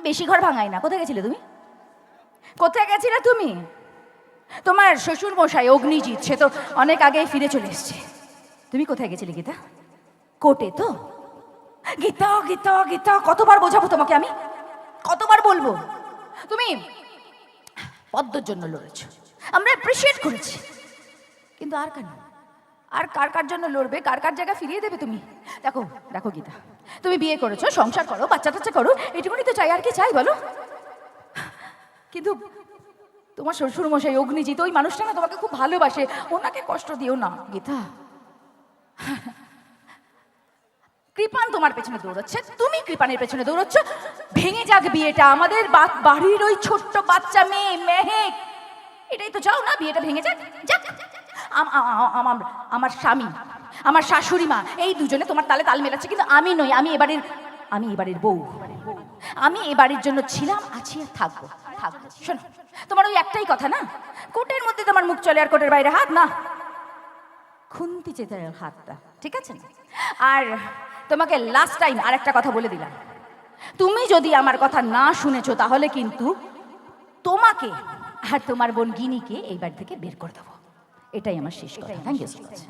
আমি বেশি ঘর ভাঙাই না। কোথায় গেছিলে তুমি? কোথায় গেছিলে তুমি? তোমার শ্বশুর মশাই অগ্নিজিৎ, সে তো অনেক আগেই ফিরে চলে এসছে। তুমি কোথায় গেছিলে গীতা? কোর্টে তো? গীতা গীতা গীতা, কতবার বোঝাবো তোমাকে আমি? কতবার বলব? তুমি পদ্মর জন্য লড়েছ। আমরা অ্যাপ্রিসিয়েট করেছি। কিন্তু আর কেন আর কার কার জন্য লড়বে? কার কার জায়গা ফিরিয়ে দেবে তুমি? দেখো দেখো গীতা। তুমি বিয়ে করেছ, সংসার করো বাচ্চা টাচ্চা করো এটুকুনি তো চাই, আর কি চাই বলো? কিন্তু তোমার শ্বশুর মশাই অগ্নিজিৎ, ওই মানুষটা না তোমাকে খুব ভালোবাসে। ওনাকে কষ্ট দিও না, গীতা। কৃপান তোমার পেছনে দৌড়চ্ছে, তুমি কৃপানের পেছনে দৌড়চ্ছ। ভেঙে যাক বিয়েটা, আমাদের বাড়ির ওই ছোট্ট বাচ্চা মেয়ে, মেহেক। এটাই তো চাও না, বিয়েটা ভেঙে যাক? যাক আমার স্বামী। আমার শাশুড়ি মা, এই দুজনে তোমার তালে তাল মেলাচ্ছে, কিন্তু আমি নই, আমি এবারের আমি এবারের বউ। আমি এবারের জন্য ছিলাম, আছি আর থাকব থাকব। শোনো, তোমার ওই একটাই কথা না? কোর্টের মধ্যে তোমার মুখ চলে আর কোর্টের বাইরে হাত না? খুন্তি চেতে হাতটা, ঠিক আছে? আর তোমাকে লাস্ট টাইম আর একটা কথা বলে দিলাম। তুমি যদি আমার কথা না শুনেছো, তাহলে কিন্তু তোমাকে আর তোমার বোন গিনিকে এই বাড়ি থেকে বের করে দেবো। এটাই আমার শেষ কথা। Thank you so much